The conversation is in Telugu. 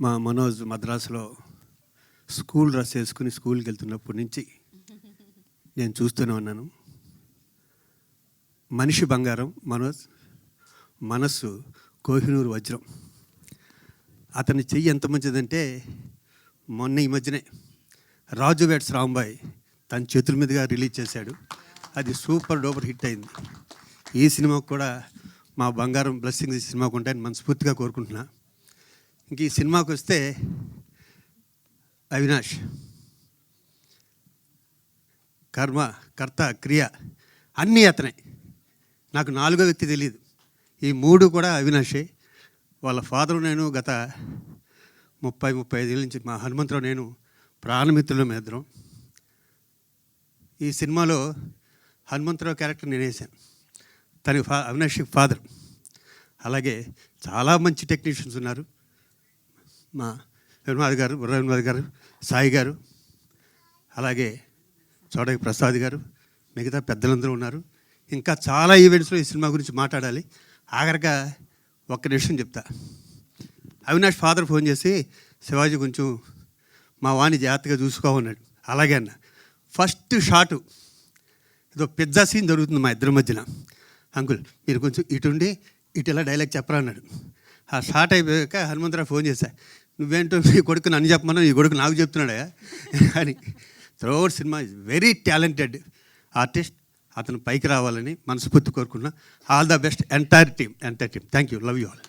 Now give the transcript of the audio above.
మా మనోజ్ మద్రాసులో స్కూల్ డ్రెస్ వేసుకుని స్కూల్కి వెళ్తున్నప్పటి నుంచి నేను చూస్తూనే ఉన్నాను. మనిషి బంగారం మనోజ్ మనస్సు కోహినూరు వజ్రం. అతని చెయ్యి ఎంత మంచిదంటే మొన్న ఈ మధ్యనే రాజు వెట్స్ రాంబాయ్ తన చేతుల మీదుగా రిలీజ్ చేశాడు. అది సూపర్ డూపర్ హిట్ అయింది. ఈ సినిమాకు కూడా మా బంగారం బ్లెస్సింగ్స్ ఈ సినిమాకు ఉంటాయని మనస్ఫూర్తిగా కోరుకుంటున్నా. ఇంక ఈ సినిమాకి వస్తే అవినాష్. కర్మ కర్త క్రియ అన్నీ అతనే. నాకు నాలుగో వ్యక్తి తెలియదు ఈ మూడు కూడా అవినాషే. వాళ్ళ ఫాదరు నేను గత ముప్పై ముప్పై ఐదు నుంచి మా హనుమంతరావు నేను ప్రాణమిత్రుల మేద్రం ఈ సినిమాలో హనుమంతరావు క్యారెక్టర్ నేను వేసాను తన ఫా అవినాష్ ఫాదర్. అలాగే చాలా మంచి టెక్నీషియన్స్ ఉన్నారు. మా రఘునాథ్ గారు బుర్ర రఘునాథ్ గారు సాయి గారు అలాగే చోడకి ప్రసాద్ గారు మిగతా పెద్దలందరూ ఉన్నారు. ఇంకా చాలా ఈవెంట్స్లో ఈ సినిమా గురించి మాట్లాడాలి. ఆఖరిగా ఒక్క నిమిషం చెప్తా. అవినాష్ ఫాదర్ ఫోన్ చేసి శివాజీ కొంచెం మా వాణి జాగ్రత్తగా చూసుకోమన్నాడు అలాగే అన్న. ఫస్ట్ షాటు ఏదో పిజ్జా సీన్ జరుగుతుంది మా ఇద్దరి మధ్యన. అంకుల్ మీరు కొంచెం ఇటుండి ఇటు ఇలా డైలాగ్ చెప్పరా అన్నాడు. ఆ షార్ట్ అయిపోయాక హనుమంతరావు ఫోన్ చేశా. నువ్వేంటో మీ కొడుకు నన్ను చెప్పమన్నా ఈ కొడుకు నాకు చెప్తున్నాడే. అని త్రోవర్ cinema is very talented artist అతను పైకి రావాలని మనస్ఫూర్తి కోరుకున్నా all the best entire team entire team thank you love you all